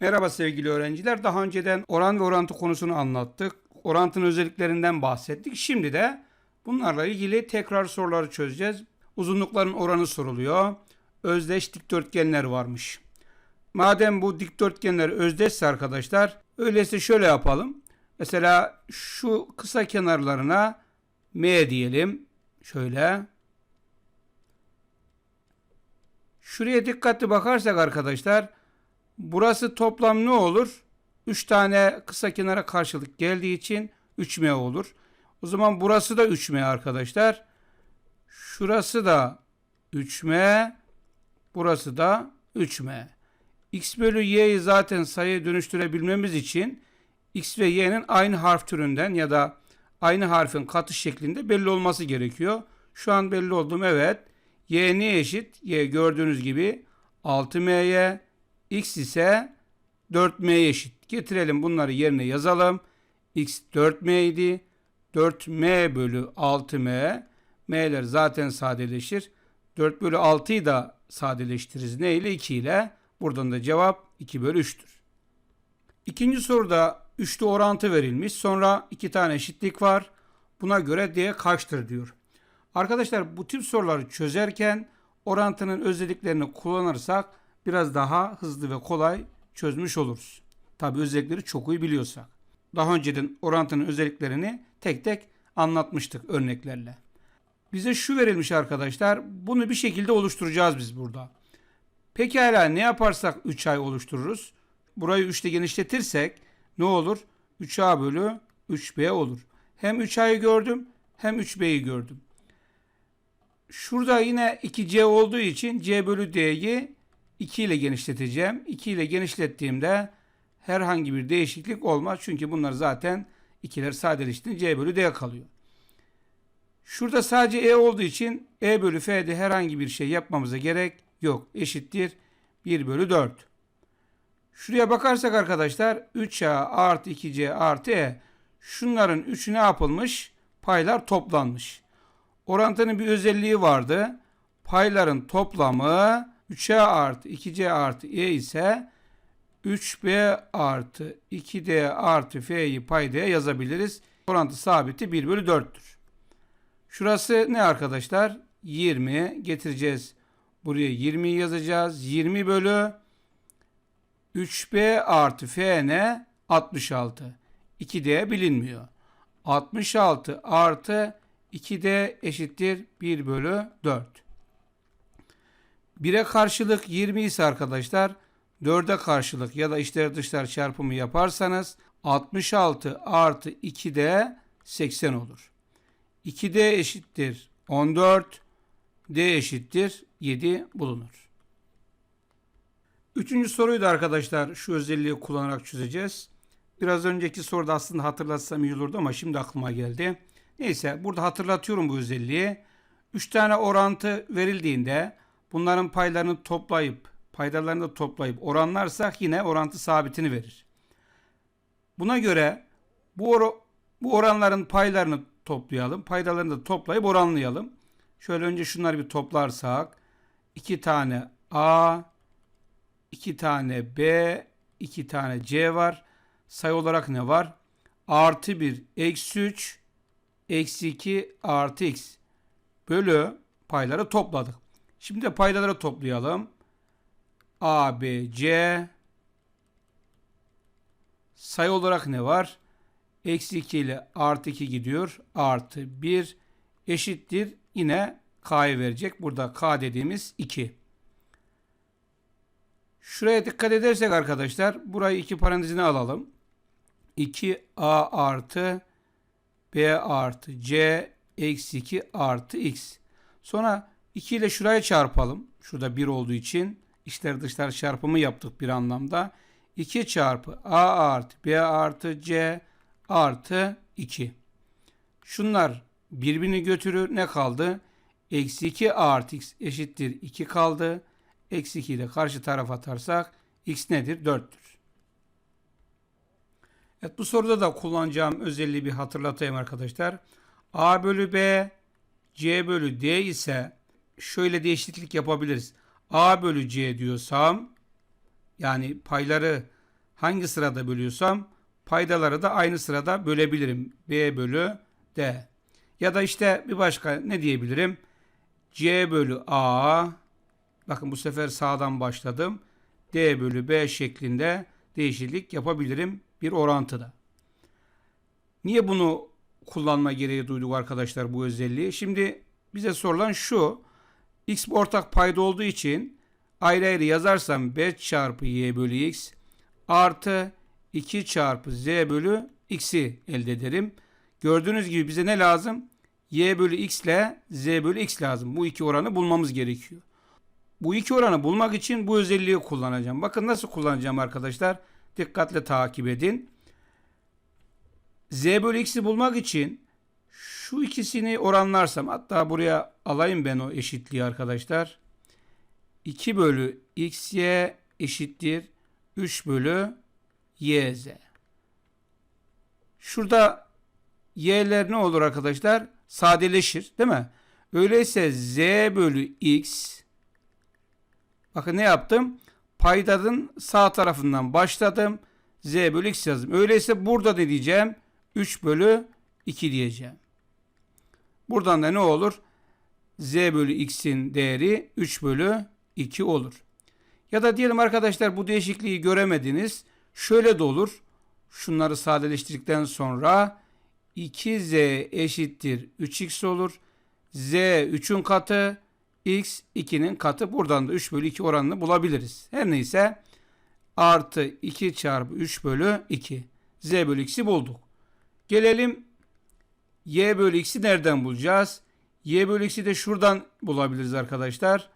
Merhaba sevgili öğrenciler. Daha önceden oran ve orantı konusunu anlattık. Orantının özelliklerinden bahsettik. Şimdi de bunlarla ilgili tekrar soruları çözeceğiz. Uzunlukların oranı soruluyor. Özdeş dikdörtgenler varmış. Madem bu dikdörtgenler özdeşse arkadaşlar, öyleyse şöyle yapalım. Mesela şu kısa kenarlarına M diyelim. Şöyle. Şuraya dikkatli bakarsak arkadaşlar, burası toplam ne olur? 3 tane kısa kenara karşılık geldiği için 3M olur. O zaman burası da 3M arkadaşlar. Şurası da 3M. Burası da 3M. X bölü Y'yi zaten sayıya dönüştürebilmemiz için X ve Y'nin aynı harf türünden ya da aynı harfin katı şeklinde belli olması gerekiyor. Şu an belli oldum evet. Y ne eşit? Y gördüğünüz gibi 6M'ye, X ise 4M'ye eşit. Getirelim bunları yerine yazalım. X 4M idi. 4M bölü 6M. M'ler zaten sadeleşir. 4 bölü 6'yı da sadeleştiririz. Ne ile? 2 ile. Buradan da cevap 2 bölü 3'tür. İkinci soruda üçlü orantı verilmiş. Sonra iki tane eşitlik var. Buna göre D kaçtır diyor. Arkadaşlar bu tip soruları çözerken orantının özelliklerini kullanırsak biraz daha hızlı ve kolay çözmüş oluruz. Tabi özellikleri çok iyi biliyorsak. Daha önceden orantının özelliklerini tek tek anlatmıştık örneklerle. Bize şu verilmiş arkadaşlar. Bunu bir şekilde oluşturacağız biz burada. Pekala ne yaparsak 3 ay oluştururuz. Burayı 3 ile genişletirsek ne olur? 3a bölü 3b olur. Hem 3a'yı gördüm hem 3b'yi gördüm. Şurada yine 2c olduğu için c bölü d'yi 2 ile genişleteceğim. 2 ile genişlettiğimde herhangi bir değişiklik olmaz. Çünkü bunlar zaten ikiler sadeleştiğinde c bölü d kalıyor. Şurada sadece e olduğu için e bölü f'de herhangi bir şey yapmamıza gerek yok. Eşittir 1 bölü 4. Şuraya bakarsak arkadaşlar 3a artı 2c artı e şunların üçü ne yapılmış? Paylar toplanmış. Orantının bir özelliği vardı. Payların toplamı 3a artı 2c artı e ise 3b artı 2d artı f'yi paydaya yazabiliriz. Orantı sabiti 1 bölü 4'tür. Şurası ne arkadaşlar? 20 getireceğiz. Buraya 20 yazacağız. 20 bölü 3b artı f ne? 66. 2d bilinmiyor. 66 artı 2d eşittir 1 bölü 4. 1'e karşılık 20 ise arkadaşlar 4'e karşılık ya da içler dışlar çarpımı yaparsanız 66 artı 2d 80 olur. 2d eşittir 14, d eşittir 7 bulunur. Üçüncü soruyu da arkadaşlar şu özelliği kullanarak çözeceğiz. Biraz önceki soruda aslında hatırlatsam iyi olurdu ama şimdi aklıma geldi. Neyse burada hatırlatıyorum bu özelliği. 3 tane orantı verildiğinde bunların paylarını toplayıp paydalarını da toplayıp oranlarsak yine orantı sabitini verir. Buna göre bu, or bu oranların paylarını toplayalım. Paydalarını da toplayıp oranlayalım. Şöyle önce şunları bir toplarsak 2 tane A, 2 tane B, 2 tane C var. Sayı olarak ne var? Artı 1, eksi 3, eksi 2, artı x. Bölü payları topladık. Şimdi de paydaları toplayalım. A, B, C. Sayı olarak ne var? Eksi 2 ile artı 2 gidiyor. Artı 1 eşittir. Yine K'yı verecek. Burada K dediğimiz 2. Şuraya dikkat edersek arkadaşlar burayı iki parantezine alalım. 2a artı b artı c eksi 2 artı x. Sonra 2 ile şuraya çarpalım. Şurada 1 olduğu için içler dışlar çarpımı yaptık bir anlamda. 2 çarpı a artı b artı c artı 2. Şunlar birbirini götürür. Ne kaldı? Eksi 2 artı x eşittir 2 kaldı. Eksi 2 ile karşı tarafa atarsak x nedir? 4'tür. Evet bu soruda da kullanacağım özelliği bir hatırlatayım arkadaşlar. A bölü B, C bölü D ise şöyle değişiklik yapabiliriz. A bölü C diyorsam yani payları hangi sırada bölüyorsam paydaları da aynı sırada bölebilirim. B bölü D. Ya da işte bir başka ne diyebilirim? C bölü A. Bakın bu sefer sağdan başladım. D bölü B şeklinde değişiklik yapabilirim bir orantıda. Niye bunu kullanma gereği duyduk arkadaşlar bu özelliği? Şimdi bize sorulan şu. X bir ortak payda olduğu için ayrı ayrı yazarsam 5 çarpı y bölü x artı 2 çarpı z bölü x'i elde ederim. Gördüğünüz gibi bize ne lazım? y bölü x ile z bölü x lazım. Bu iki oranı bulmamız gerekiyor. Bu iki oranı bulmak için bu özelliği kullanacağım. Bakın nasıl kullanacağım arkadaşlar. Dikkatle takip edin. z bölü x'i bulmak için şu ikisini oranlarsam hatta buraya alayım ben o eşitliği arkadaşlar. 2 bölü xy eşittir 3 bölü yz. Şurada y'ler ne olur arkadaşlar? Sadeleşir değil mi? Öyleyse z bölü x bakın ne yaptım? Paydanın sağ tarafından başladım. z bölü x yazdım. Öyleyse burada ne diyeceğim? 3 bölü 2 diyeceğim. Buradan da ne olur? z bölü x'in değeri 3 bölü 2 olur. Ya da diyelim arkadaşlar bu değişikliği göremediniz. Şöyle de olur. Şunları sadeleştirdikten sonra 2z eşittir 3x olur. z 3'ün katı, x 2'nin katı. Buradan da 3 bölü 2 oranını bulabiliriz. Her neyse artı 2 çarpı 3 bölü 2. z bölü x'i bulduk. Gelelim y bölü x'i nereden bulacağız? y bölü x'i de şuradan bulabiliriz arkadaşlar.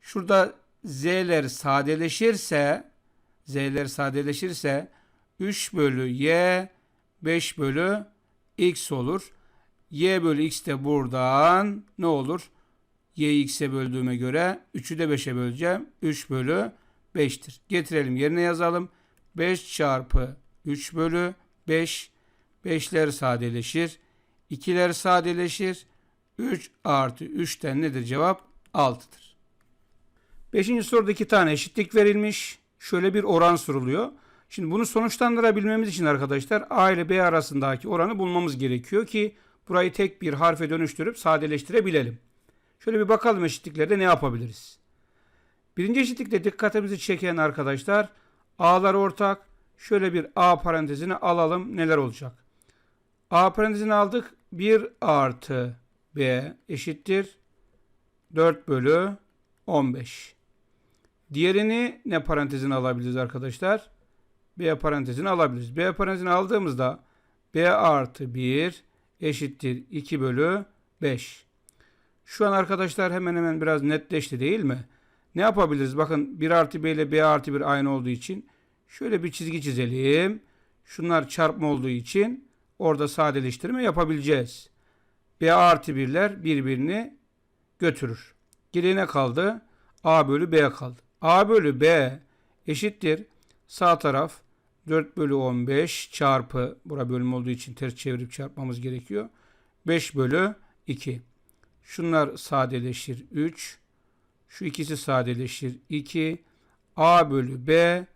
Şurada z'ler sadeleşirse z'ler sadeleşirse 3 bölü y 5 bölü x olur. y bölü x de buradan ne olur? y'yi x'e böldüğüme göre 3'ü de 5'e böleceğim. 3 bölü 5'tir. Getirelim yerine yazalım. 5 çarpı 3 bölü 5. 5'ler sadeleşir. 2'ler sadeleşir. 3 artı 3'ten nedir cevap? 6'dır. Beşinci soruda iki tane eşitlik verilmiş. Şöyle bir oran soruluyor. Şimdi bunu sonuçlandırabilmemiz için arkadaşlar A ile B arasındaki oranı bulmamız gerekiyor ki burayı tek bir harfe dönüştürüp sadeleştirebilelim. Şöyle bir bakalım eşitliklerde ne yapabiliriz. Birinci eşitlikte dikkatimizi çeken arkadaşlar A'lar ortak. Şöyle bir A parantezini alalım. Neler olacak? A parantezini aldık. 1 artı B eşittir 4 bölü 15. Diğerini ne parantezine alabiliriz arkadaşlar? B parantezini alabiliriz. B parantezini aldığımızda B artı 1 eşittir 2 bölü 5. Şu an arkadaşlar hemen hemen biraz netleşti değil mi? Ne yapabiliriz? Bakın 1 artı B ile B artı 1 aynı olduğu için şöyle bir çizgi çizelim. Şunlar çarpma olduğu için orada sadeleştirme yapabileceğiz. B artı 1'ler birbirini götürür. Geriye kaldı? A bölü B kaldı. A bölü B eşittir. Sağ taraf 4 bölü 15 çarpı bura bölüm olduğu için ters çevirip çarpmamız gerekiyor. 5 bölü 2. Şunlar sadeleşir 3. Şu ikisi sadeleşir 2. A bölü B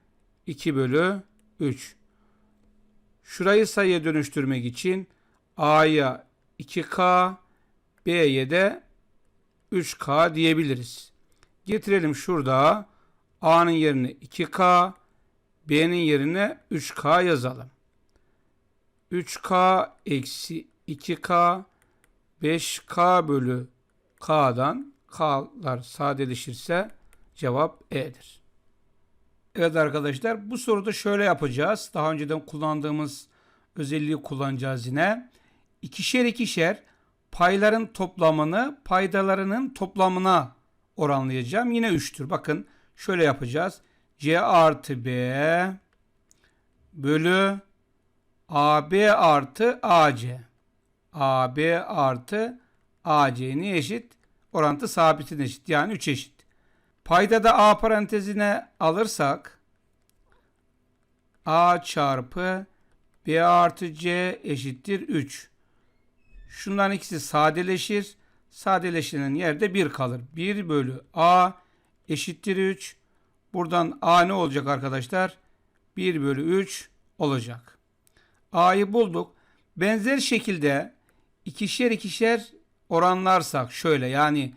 2 bölü 3. Şurayı sayıya dönüştürmek için A'ya 2K, B'ye de 3K diyebiliriz. Getirelim şurada A'nın yerine 2K, B'nin yerine 3K yazalım. 3K eksi 2K 5K bölü K'dan K'lar sadeleşirse cevap E'dir. Evet arkadaşlar bu soruda şöyle yapacağız. Daha önceden kullandığımız özelliği kullanacağız yine. İkişer ikişer payların toplamını paydalarının toplamına oranlayacağım. Yine 3'tür. Bakın şöyle yapacağız. C artı B bölü AB artı AC. AB artı AC ne eşit? Orantı sabitin eşit. Yani 3 eşit. Payda da A parantezine alırsak A çarpı B artı C eşittir 3. Şunların ikisi sadeleşir. Sadeleşilen yerde 1 kalır. 1 bölü A eşittir 3. Buradan A ne olacak arkadaşlar? 1 bölü 3 olacak. A'yı bulduk. Benzer şekilde ikişer ikişer oranlarsak şöyle yani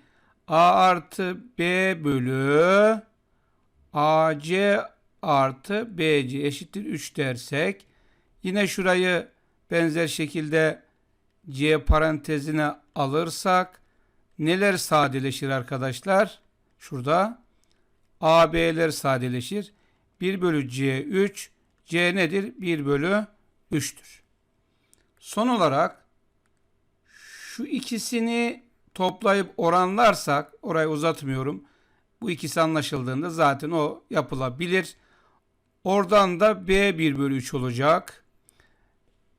A artı B bölü AC artı BC eşittir 3 dersek yine şurayı benzer şekilde C parantezine alırsak neler sadeleşir arkadaşlar? Şurada AB'ler sadeleşir. 1 bölü C 3. C nedir? 1 bölü 3'tür. Son olarak şu ikisini toplayıp oranlarsak orayı uzatmıyorum. Bu ikisi anlaşıldığında zaten o yapılabilir. Oradan da B 1 bölü 3 olacak.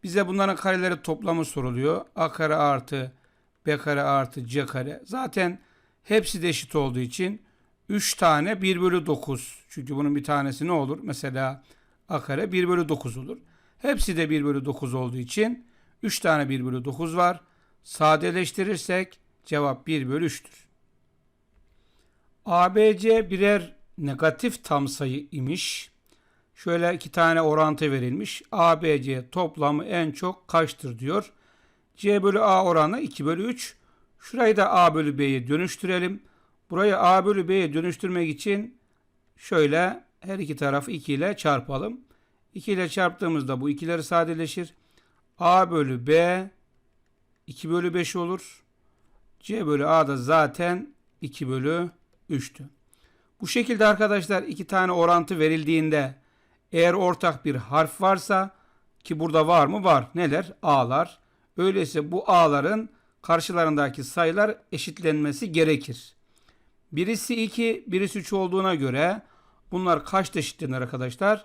Bize bunların kareleri toplamı soruluyor. A kare artı B kare artı C kare. Zaten hepsi de eşit olduğu için 3 tane 1 bölü 9. Çünkü bunun bir tanesi ne olur? Mesela A kare 1 bölü 9 olur. Hepsi de 1 bölü 9 olduğu için 3 tane 1 bölü 9 var. Sadeleştirirsek cevap 1 bölü 3'tür. ABC birer negatif tam sayı imiş. Şöyle iki tane orantı verilmiş. ABC toplamı en çok kaçtır diyor. C bölü A oranı 2 bölü 3. Şurayı da A bölü B'ye dönüştürelim. Burayı A bölü B'ye dönüştürmek için şöyle her iki tarafı 2 ile çarpalım. 2 ile çarptığımızda bu ikileri sadeleşir. A bölü B 2 bölü 5 olur. C bölü A da zaten 2 bölü 3'tü. Bu şekilde arkadaşlar iki tane orantı verildiğinde eğer ortak bir harf varsa ki burada var mı? Var. Neler? A'lar. Öyleyse bu A'ların karşılarındaki sayılar eşitlenmesi gerekir. Birisi 2, birisi 3 olduğuna göre bunlar kaçta eşitlenir arkadaşlar?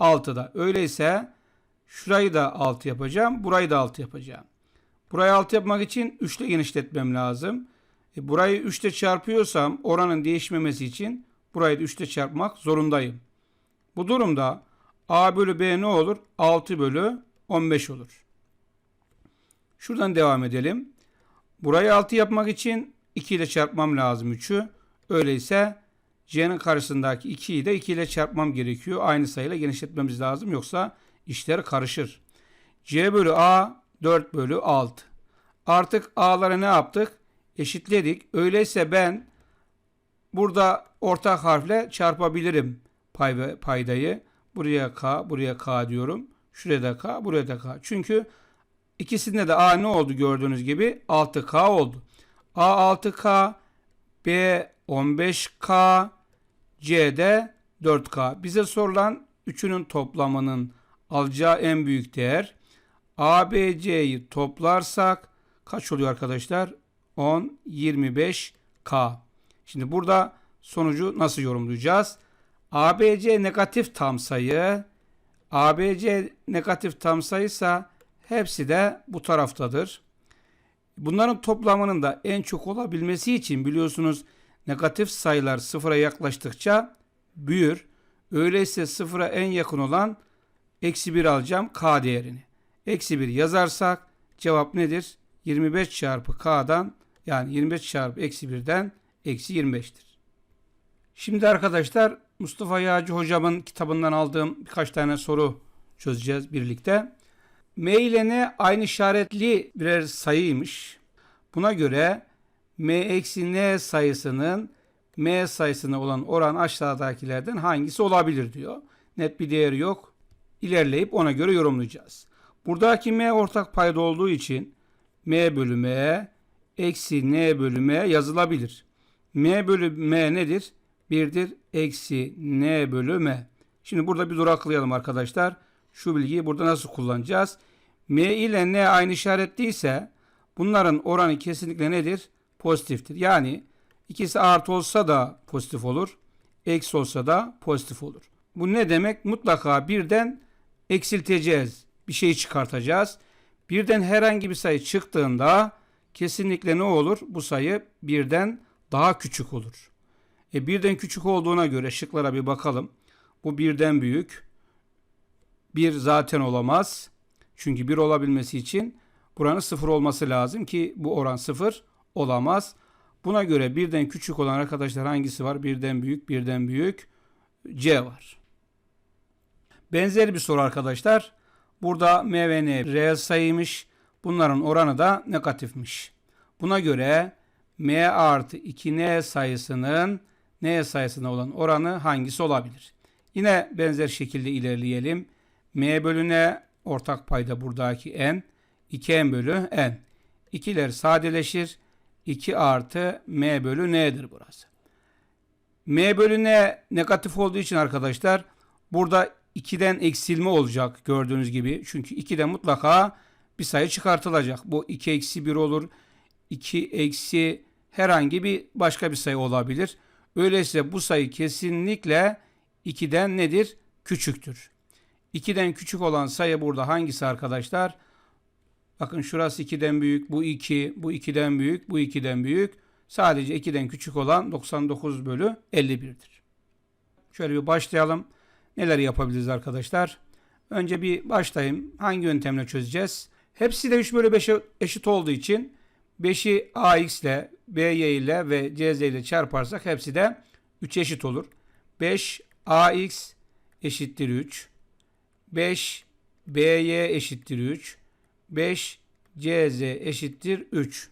6'da. Öyleyse şurayı da 6 yapacağım. Burayı da 6 yapacağım. Burayı 6 yapmak için 3 ile genişletmem lazım. E, burayı 3 ile çarpıyorsam oranın değişmemesi için burayı da 3 ile çarpmak zorundayım. Bu durumda A bölü B ne olur? 6 bölü 15 olur. Şuradan devam edelim. Burayı 6 yapmak için 2 ile çarpmam lazım 3'ü. Öyleyse C'nin karşısındaki 2'yi de 2 ile çarpmam gerekiyor. Aynı sayıyla genişletmemiz lazım. Yoksa işler karışır. C bölü A 4 bölü 6. Artık A'ları ne yaptık? Eşitledik. Öyleyse ben burada ortak harfle çarpabilirim pay paydayı. Buraya K, buraya K diyorum. Şuraya da K, buraya da K. Çünkü ikisinde de A ne oldu gördüğünüz gibi? 6K oldu. A 6K, B 15K, C de 4K. Bize sorulan üçünün toplamının alacağı en büyük değer. ABC'yi toplarsak kaç oluyor arkadaşlar? 10, 25K. Şimdi burada sonucu nasıl yorumlayacağız? ABC negatif tam sayı. ABC negatif tam sayıysa hepsi de bu taraftadır. Bunların toplamının da en çok olabilmesi için biliyorsunuz negatif sayılar sıfıra yaklaştıkça büyür. Öyleyse sıfıra en yakın olan eksi 1 alacağım k değerini. Eksi 1 yazarsak cevap nedir? 25 çarpı k'dan yani 25 çarpı eksi 1'den eksi 25'tir. Şimdi arkadaşlar Mustafa Yağcı hocamın kitabından aldığım birkaç tane soru çözeceğiz birlikte. M ile N aynı işaretli birer sayıymış. Buna göre M eksi N sayısının M sayısına olan oran aşağıdakilerden hangisi olabilir diyor. Net bir değeri yok. İlerleyip ona göre yorumlayacağız. Buradaki M ortak payda olduğu için M bölü M eksi N bölü M yazılabilir. M bölü M nedir? 1'dir eksi N bölü M. Şimdi burada bir duraklayalım arkadaşlar. Şu bilgiyi burada nasıl kullanacağız? M ile N aynı işaretliyse bunların oranı kesinlikle nedir? Pozitiftir. Yani ikisi artı olsa da pozitif olur. Eksi olsa da pozitif olur. Bu ne demek? Mutlaka birden eksilteceğiz. Bir şey çıkartacağız. Birden herhangi bir sayı çıktığında kesinlikle ne olur? Bu sayı birden daha küçük olur. E birden küçük olduğuna göre şıklara bir bakalım. Bu birden büyük. Bir zaten olamaz. Çünkü bir olabilmesi için buranın sıfır olması lazım ki bu oran sıfır olamaz. Buna göre birden küçük olan arkadaşlar hangisi var? Birden büyük, birden büyük C var. Benzer bir soru arkadaşlar. Burada m ve n reel sayıymış. Bunların oranı da negatifmiş. Buna göre m artı 2n sayısının n sayısına olan oranı hangisi olabilir? Yine benzer şekilde ilerleyelim. m bölü n ortak payda buradaki n. 2n bölü n. İkiler sadeleşir. 2 artı m bölü n'dir burası. m bölü n negatif olduğu için arkadaşlar burada 2'den eksilme olacak gördüğünüz gibi. Çünkü 2'den mutlaka bir sayı çıkartılacak. Bu 2 eksi 1 olur. 2 eksi herhangi bir başka bir sayı olabilir. Öyleyse bu sayı kesinlikle 2'den nedir? Küçüktür. 2'den küçük olan sayı burada hangisi arkadaşlar? Bakın şurası 2'den büyük, bu 2, bu 2'den büyük, bu 2'den büyük. Sadece 2'den küçük olan 99 bölü 51'dir. Şöyle bir başlayalım. Neler yapabiliriz arkadaşlar? Önce bir başlayayım. Hangi yöntemle çözeceğiz? Hepsi de 3 bölü 5'e eşit olduğu için 5'i ax ile, by ile ve cz ile çarparsak hepsi de 3 eşit olur. 5 ax eşittir 3. 5 by eşittir 3. 5 cz eşittir 3.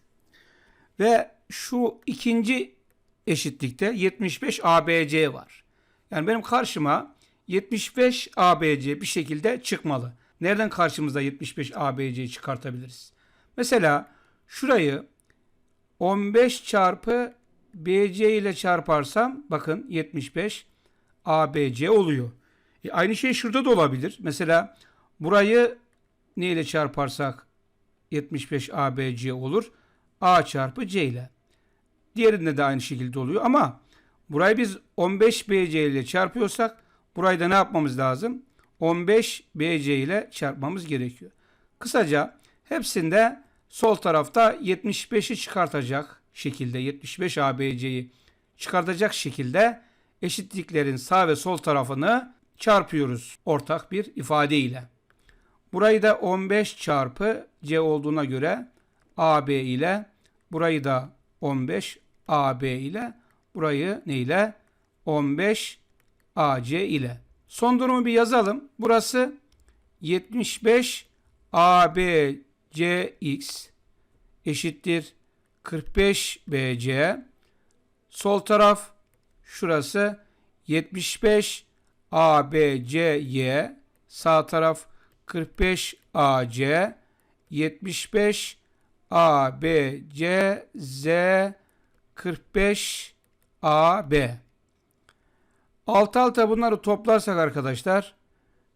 Ve şu ikinci eşitlikte 75 abc var. Yani benim karşıma 75 ABC bir şekilde çıkmalı. Nereden karşımıza 75 ABC'yi çıkartabiliriz? Mesela şurayı 15 çarpı BC ile çarparsam bakın 75 ABC oluyor. E aynı şey şurada da olabilir. Mesela burayı ne ile çarparsak 75 ABC olur. A çarpı C ile. Diğerinde de aynı şekilde oluyor ama burayı biz 15 BC ile çarpıyorsak Burayı da ne yapmamız lazım? 15 BC ile çarpmamız gerekiyor. Kısaca hepsinde sol tarafta 75'i çıkartacak şekilde 75 ABC'yi çıkartacak şekilde eşitliklerin sağ ve sol tarafını çarpıyoruz ortak bir ifade ile. Burayı da 15 çarpı C olduğuna göre AB ile burayı da 15 AB ile burayı ne ile 15 AC ile. Son durumu bir yazalım. Burası 75 ABCX eşittir 45 BC. Sol taraf şurası 75 ABCY. Sağ taraf 45 AC 75 ABCZ 45 AB. Alt alta bunları toplarsak arkadaşlar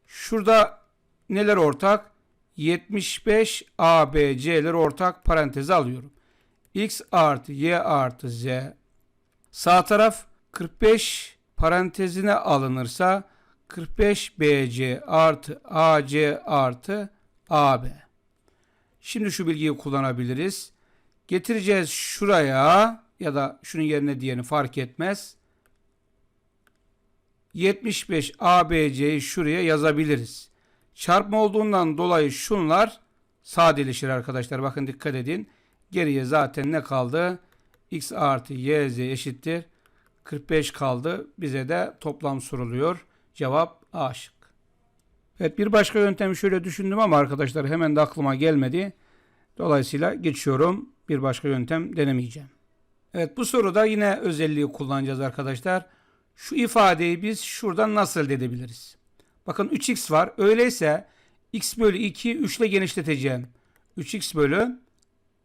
şurada neler ortak? 75 ABC'ler ortak paranteze alıyorum. X artı Y artı Z. Sağ taraf 45 parantezine alınırsa 45 BC artı AC artı AB. Şimdi şu bilgiyi kullanabiliriz. Getireceğiz şuraya ya da şunun yerine diğerini fark etmez. 75 ABC'yi şuraya yazabiliriz. Çarpma olduğundan dolayı şunlar sadeleşir arkadaşlar. Bakın dikkat edin. Geriye zaten ne kaldı? X artı YZ eşittir. 45 kaldı. Bize de toplam soruluyor. Cevap A şık. Evet bir başka yöntemi şöyle düşündüm ama arkadaşlar hemen de aklıma gelmedi. Dolayısıyla geçiyorum. Bir başka yöntem denemeyeceğim. Evet bu soruda yine özelliği kullanacağız arkadaşlar. Şu ifadeyi biz şuradan nasıl elde edebiliriz? Bakın 3x var. Öyleyse x bölü 2 3 ile genişleteceğim. 3x bölü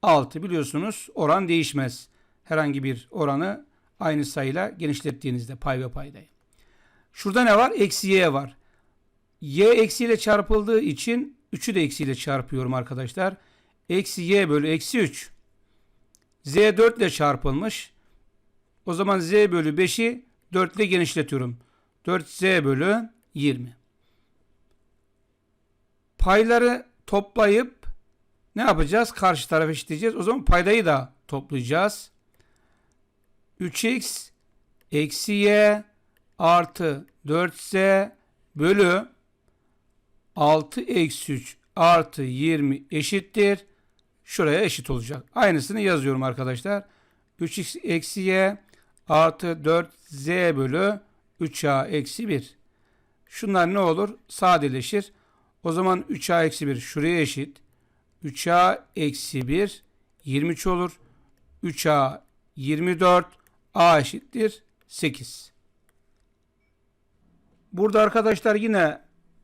6 biliyorsunuz oran değişmez. Herhangi bir oranı aynı sayıyla genişlettiğinizde pay ve paydayı. Şurada ne var? Eksi y var. y eksiyle çarpıldığı için 3'ü de eksiyle çarpıyorum arkadaşlar. Eksi y bölü eksi 3. z 4 ile çarpılmış. O zaman z bölü 5'i 4 ile genişletiyorum. 4z bölü 20. Payları toplayıp ne yapacağız? Karşı tarafa eşitleyeceğiz. O zaman paydayı da toplayacağız. 3x eksi y artı 4z bölü 6 eksi 3 artı 20 eşittir. Şuraya eşit olacak. Aynısını yazıyorum arkadaşlar. 3x eksi y artı 4z bölü 3a eksi 1. Şunlar ne olur? Sadeleşir. O zaman 3a eksi 1 şuraya eşit. 3a eksi 1 23 olur. 3a 24 a eşittir 8. Burada arkadaşlar yine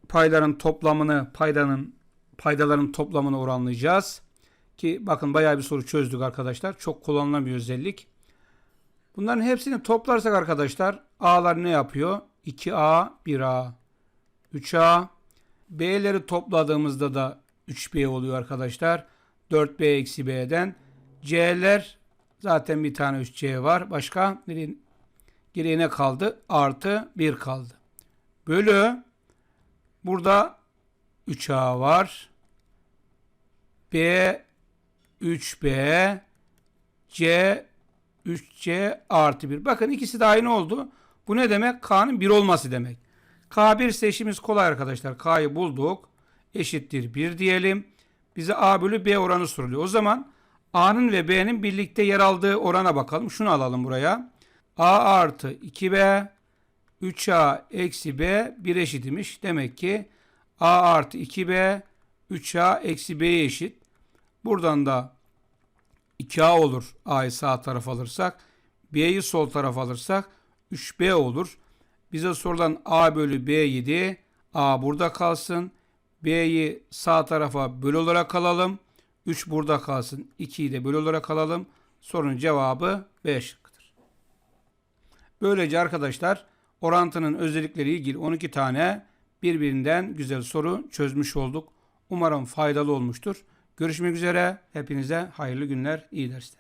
payların toplamını, paydanın paydaların toplamını oranlayacağız. Ki bakın bayağı bir soru çözdük arkadaşlar. Çok kullanılan bir özellik. Bunların hepsini toplarsak arkadaşlar a'lar ne yapıyor? 2a, 1a, 3a. b'leri topladığımızda da 3b oluyor arkadaşlar. 4b eksi b'den. c'ler zaten bir tane 3c var. Başka geriye ne kaldı? Artı 1 kaldı. Bölü burada 3a var. b 3b c 3c artı 1. Bakın ikisi de aynı oldu. Bu ne demek? K'nın 1 olması demek. K1 ise işimiz kolay arkadaşlar. K'yı bulduk. Eşittir 1 diyelim. Bize A bölü B oranı soruluyor. O zaman A'nın ve B'nin birlikte yer aldığı orana bakalım. Şunu alalım buraya. A artı 2B 3A eksi B 1 eşit imiş. Demek ki A artı 2B 3A eksi B'ye eşit. Buradan da 2A olur. A'yı sağ taraf alırsak. B'yi sol taraf alırsak 3B olur. Bize sorulan A bölü B7. A burada kalsın. B'yi sağ tarafa böl olarak alalım. 3 burada kalsın. 2'yi de böl olarak alalım. Sorunun cevabı B şıkkıdır. Böylece arkadaşlar orantının özellikleri ilgili 12 tane birbirinden güzel soru çözmüş olduk. Umarım faydalı olmuştur. Görüşmek üzere. Hepinize hayırlı günler, iyi dersler.